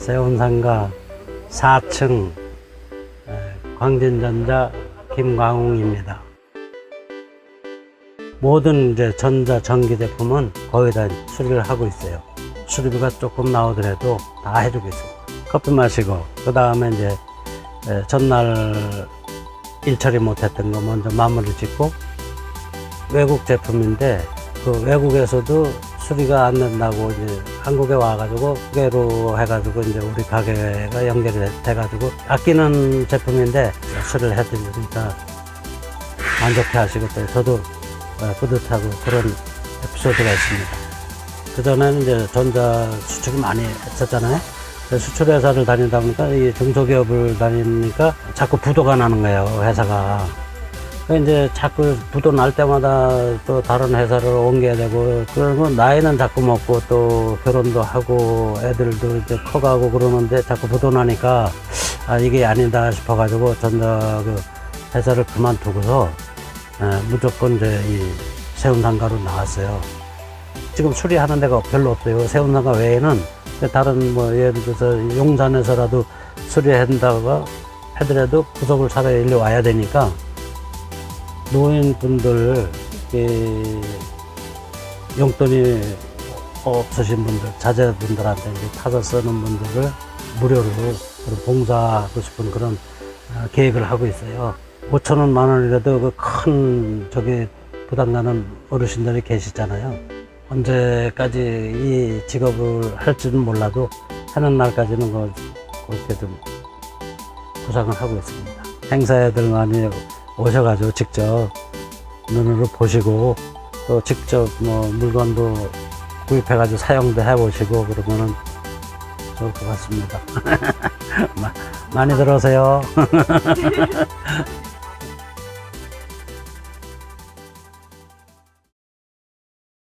세운상가 4층 광진전자 김광웅입니다. 모든 이제 전자 전기 제품은 거의 다 수리를 하고 있어요. 수리비가 조금 나오더라도 다 해주고 있습니다. 커피 마시고 그 다음에 이제 에, 전날 일 처리 못했던 거 먼저 마무리 짓고 외국 제품인데 그 외국에서도 수리가 안 된다고 이제 한국에 와가지고 후계로 해가지고 이제 우리 가게가 연결이 돼- 돼가지고 아끼는 제품인데 수리를 해드리니까 만족해 하시고 또 저도 어, 뿌듯하고 그런 에피소드가 있습니다. 그전에는 이제 전자 수출이 많이 했었잖아요. 수출회사를 다니다 보니까 이 중소기업을 다니니까 자꾸 부도가 나는 거예요, 회사가. 그 이제 자꾸 부도 날 때마다 또 다른 회사를 옮겨야 되고 그러면 나이는 자꾸 먹고 또 결혼도 하고 애들도 이제 커가고 그러는데 자꾸 부도 나니까 아 이게 아니다 싶어가지고 전자 그 회사를 그만두고서 에, 무조건 이제 이 세운상가로 나왔어요. 지금 수리하는 데가 별로 없어요. 세운상가 외에는 다른 뭐 예를 들어서 용산에서라도 수리한다가 하더라도 구석을 살아 일로 와야 되니까 노인분들 이 용돈이 없으신 분들 자제분들한테 타서 쓰는 분들을 무료로 봉사하고 싶은 그런 어, 계획을 하고 있어요. 5천 원, 만 원이라도 그 큰 저기 부담 가는 어르신들이 계시잖아요. 언제까지 이 직업을 할지는 몰라도 하는 날까지는 그- 그렇게 좀 구상을 하고 있습니다. 행사에들 많이 오셔가지고 직접 눈으로 보시고 또 직접 뭐 물건도 구입해가지고 사용도 해보시고 그러면은 좋을 것 같습니다. 마- 많이 들어오세요.